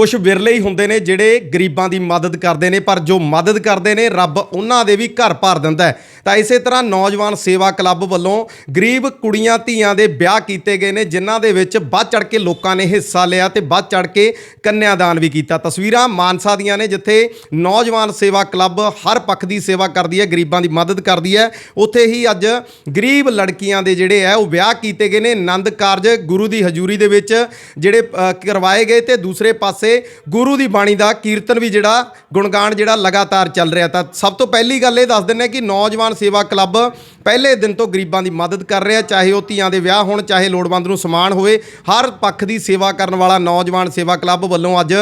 ਕੁਝ ਵਿਰਲੇ ਹੀ ਹੁੰਦੇ ਨੇ ਜਿਹੜੇ ਗਰੀਬਾਂ ਦੀ ਮਦਦ ਕਰਦੇ ਨੇ, ਪਰ ਜੋ ਮਦਦ ਕਰਦੇ ਨੇ, ਰੱਬ ਉਹਨਾਂ ਦੇ ਵੀ ਘਰ ਭਰ ਦਿੰਦਾ ਹੈ। ਤਾਂ ਇਸੇ ਤਰ੍ਹਾਂ ਨੌਜਵਾਨ ਸੇਵਾ ਕਲੱਬ ਵੱਲੋਂ ਗਰੀਬ ਕੁੜੀਆਂ ਧੀਆਂ ਦੇ ਵਿਆਹ ਕੀਤੇ ਗਏ ਨੇ, ਜਿਨ੍ਹਾਂ ਦੇ ਵਿੱਚ ਵੱਧ ਚੜ ਕੇ ਲੋਕਾਂ ਨੇ ਹਿੱਸਾ ਲਿਆ ਤੇ ਵੱਧ ਚੜ ਕੇ ਕੰਨਿਆਦਾਨ ਵੀ ਕੀਤਾ। ਤਸਵੀਰਾਂ ਮਾਨਸਾ ਦੀਆਂ ਨੇ, ਜਿੱਥੇ ਨੌਜਵਾਨ ਸੇਵਾ ਕਲੱਬ ਹਰ ਪੱਖ ਦੀ ਸੇਵਾ ਕਰਦੀ ਹੈ, ਗਰੀਬਾਂ ਦੀ ਮਦਦ ਕਰਦੀ ਹੈ। ਉੱਥੇ ਹੀ ਅੱਜ ਗਰੀਬ ਲੜਕੀਆਂ ਦੇ ਜਿਹੜੇ ਹੈ, ਉਹ ਵਿਆਹ ਕੀਤੇ ਗਏ ਨੇ। ਆਨੰਦ ਕਾਰਜ ਗੁਰੂ ਦੀ ਹਜ਼ੂਰੀ ਦੇ ਵਿੱਚ ਜਿਹੜੇ ਕਰਵਾਏ ਗਏ ਤੇ ਦੂਸਰੇ ਪਾਸੇ ਗੁਰੂ ਦੀ ਬਾਣੀ ਦਾ ਕੀਰਤਨ ਵੀ ਜਿਹੜਾ, ਗੁਣਗਾਨ ਜਿਹੜਾ ਲਗਾਤਾਰ ਚੱਲ ਰਿਹਾ ਤਾਂ ਸਭ ਤੋਂ ਪਹਿਲੀ ਗੱਲ ਇਹ ਦੱਸ ਦਿੰਦੇ ਕਿ ਨੌਜਵਾਨ ਸੇਵਾ ਕਲੱਬ ਪਹਿਲੇ ਦਿਨ ਤੋਂ ਗਰੀਬਾਂ ਦੀ ਮਦਦ ਕਰ ਰਿਹਾ, ਚਾਹੇ ਉਹ ਧੀਆਂ ਦੇ ਵਿਆਹ ਹੋਣ, ਚਾਹੇ ਲੋੜਵੰਦ ਨੂੰ ਸਮਾਨ ਹੋਵੇ, ਹਰ ਪੱਖ ਦੀ ਸੇਵਾ ਕਰਨ ਵਾਲਾ ਨੌਜਵਾਨ ਸੇਵਾ ਕਲੱਬ ਵੱਲੋਂ ਅੱਜ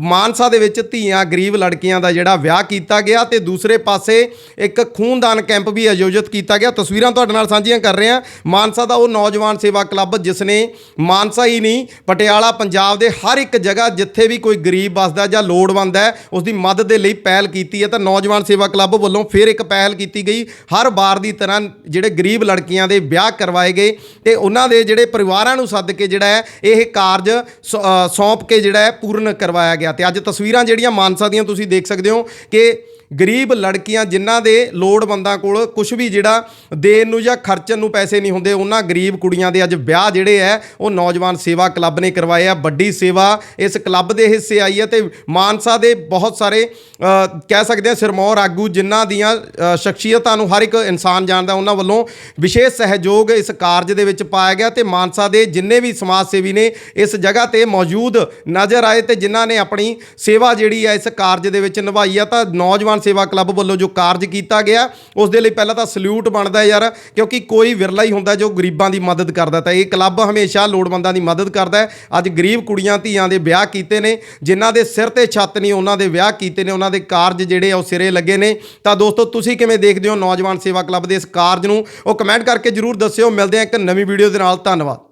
ਮਾਨਸਾ ਦੇ ਵਿੱਚ ਧੀਆਂ, ਗਰੀਬ ਲੜਕੀਆਂ ਦਾ ਜਿਹੜਾ ਵਿਆਹ ਕੀਤਾ ਗਿਆ ਤੇ ਦੂਸਰੇ ਪਾਸੇ ਇੱਕ ਖੂਨਦਾਨ ਕੈਂਪ ਵੀ ਆਯੋਜਿਤ ਕੀਤਾ ਗਿਆ। ਤਸਵੀਰਾਂ ਤੁਹਾਡੇ ਨਾਲ ਸਾਂਝੀਆਂ ਕਰ ਰਹੇ ਹਾਂ। ਮਾਨਸਾ ਦਾ ਉਹ ਨੌਜਵਾਨ ਸੇਵਾ ਕਲੱਬ ਜਿਸ ਨੇ ਮਾਨਸਾ ਹੀ ਨਹੀਂ, ਪਟਿਆਲਾ, ਪੰਜਾਬ ਦੇ ਹਰ ਇੱਕ ਜਗ੍ਹਾ ਜਿੱਥੇ ਵੀ ਕੋਈ ਗਰੀਬ ਵਸਦਾ ਜਾਂ ਲੋੜਵੰਦ ਹੈ ਉਸ ਦੀ ਮਦਦ ਦੇ ਲਈ ਪਹਿਲ ਕੀਤੀ ਹੈ, ਤਾਂ ਨੌਜਵਾਨ ਸੇਵਾ ਕਲੱਬ ਵੱਲੋਂ ਫਿਰ ਇੱਕ ਪਹਿਲ ਕੀਤੀ ਗਈ। ਹਰ ਵਾਰ ਦੀ ਤਰ੍ਹਾਂ ਜਿਹੜੇ ਗਰੀਬ ਲੜਕੀਆਂ ਦੇ ਵਿਆਹ ਕਰਵਾਏ ਗਏ ਤੇ ਉਹਨਾਂ ਦੇ ਜਿਹੜੇ ਪਰਿਵਾਰਾਂ ਨੂੰ ਸੱਦ ਕੇ ਜਿਹੜਾ ਹੈ, ਇਹ ਕਾਰਜ ਸੌ- ਸੌਂਪ ਕੇ ਜਿਹੜਾ ਹੈ, ਪੂਰਨ ਕਰਵਾਇਆ ਗਿਆ। ਤੇ ਅੱਜ ਤਸਵੀਰਾਂ ਜਿਹੜੀਆਂ ਮਾਨਸਾ ਦੀਆਂ ਤੁਸੀਂ ਦੇਖ ਸਕਦੇ ਹੋ ਕਿ ਗਰੀਬ ਲੜਕੀਆਂ ਜਿਨ੍ਹਾਂ ਦੇ ਲੋੜਵੰਦਾਂ ਕੋਲ ਕੁਝ ਵੀ ਜਿਹੜਾ ਦੇਣ ਨੂੰ ਜਾਂ ਖਰਚਣ ਨੂੰ ਪੈਸੇ ਨਹੀਂ ਹੁੰਦੇ, ਉਹਨਾਂ ਗਰੀਬ ਕੁੜੀਆਂ ਦੇ ਅੱਜ ਵਿਆਹ ਜਿਹੜੇ ਹੈ ਉਹ ਨੌਜਵਾਨ ਸੇਵਾ ਕਲੱਬ ਨੇ ਕਰਵਾਏ ਆ, ਵੱਡੀ ਸੇਵਾ ਇਸ ਕਲੱਬ ਦੇ ਹਿੱਸੇ ਆਈ ਹੈ ਤੇ ਮਾਨਸਾ ਦੇ ਬਹੁਤ ਸਾਰੇ ਕਹਿ ਸਕਦੇ ਆ ਸਿਰਮੌਰ ਆਗੂ ਜਿਨ੍ਹਾਂ ਦੀਆਂ ਸ਼ਖਸੀਅਤਾਂ ਨੂੰ ਹਰ ਇੱਕ ਇਨਸਾਨ ਜਾਣਦਾ, ਉਹਨਾਂ ਵੱਲੋਂ ਵਿਸ਼ੇਸ਼ ਸਹਿਯੋਗ ਇਸ ਕਾਰਜ ਦੇ ਵਿੱਚ ਪਾਇਆ ਗਿਆ ਤੇ ਮਾਨਸਾ ਦੇ ਜਿੰਨੇ ਵੀ ਸਮਾਜ ਸੇਵੀ ਨੇ ਇਸ ਜਗ੍ਹਾ ਤੇ ਮੌਜੂਦ ਨਜ਼ਰ ਆਏ ਤੇ ਜਿਨ੍ਹਾਂ ਨੇ ਆਪਣੀ ਸੇਵਾ ਜਿਹੜੀ ਹੈ ਇਸ ਕਾਰਜ ਦੇ ਵਿੱਚ ਨਿਭਾਈ ਆ, ਤਾਂ ਨੌਜਵਾਨ ਸੇਵਾ ਕਲੱਬ ਵੱਲੋਂ ਜੋ ਕਾਰਜ ਕੀਤਾ ਗਿਆ, ਉਸ ਦੇ ਲਈ ਪਹਿਲਾਂ ਤਾਂ ਸਲੂਟ ਬਣਦਾ ਯਾਰ, ਕਿਉਂਕਿ ਕੋਈ ਵਿਰਲਾ ਹੀ ਹੁੰਦਾ ਜੋ ਗਰੀਬਾਂ ਦੀ ਮਦਦ ਕਰਦਾ ਤਾਂ ਇਹ ਕਲੱਬ ਹਮੇਸ਼ਾ ਲੋੜਵੰਦਾਂ ਦੀ ਮਦਦ ਕਰਦਾ ਹੈ। ਅੱਜ ਗਰੀਬ ਕੁੜੀਆਂ ਧੀਆਂ ਦੇ ਵਿਆਹ ਕੀਤੇ ਨੇ, ਜਿਨ੍ਹਾਂ ਦੇ ਸਿਰ ਤੇ ਛੱਤ ਨਹੀਂ, ਉਹਨਾਂ ਦੇ ਵਿਆਹ ਕੀਤੇ ਨੇ, ਉਹਨਾਂ ਦੇ ਕਾਰਜ ਜਿਹੜੇ ਆ ਉਹ ਸਿਰੇ ਲੱਗੇ ਨੇ। ਤਾਂ ਦੋਸਤੋ, ਤੁਸੀਂ ਕਿਵੇਂ ਦੇਖਦੇ ਹੋ ਨੌਜਵਾਨ ਸੇਵਾ ਕਲੱਬ ਦੇ ਇਸ ਕਾਰਜ ਨੂੰ? ਉਹ ਕਮੈਂਟ ਕਰਕੇ ਜਰੂਰ ਦੱਸਿਓ। ਮਿਲਦੇ ਹਾਂ ਇੱਕ ਨਵੀਂ ਵੀਡੀਓ ਦੇ ਨਾਲ। ਧੰਨਵਾਦ।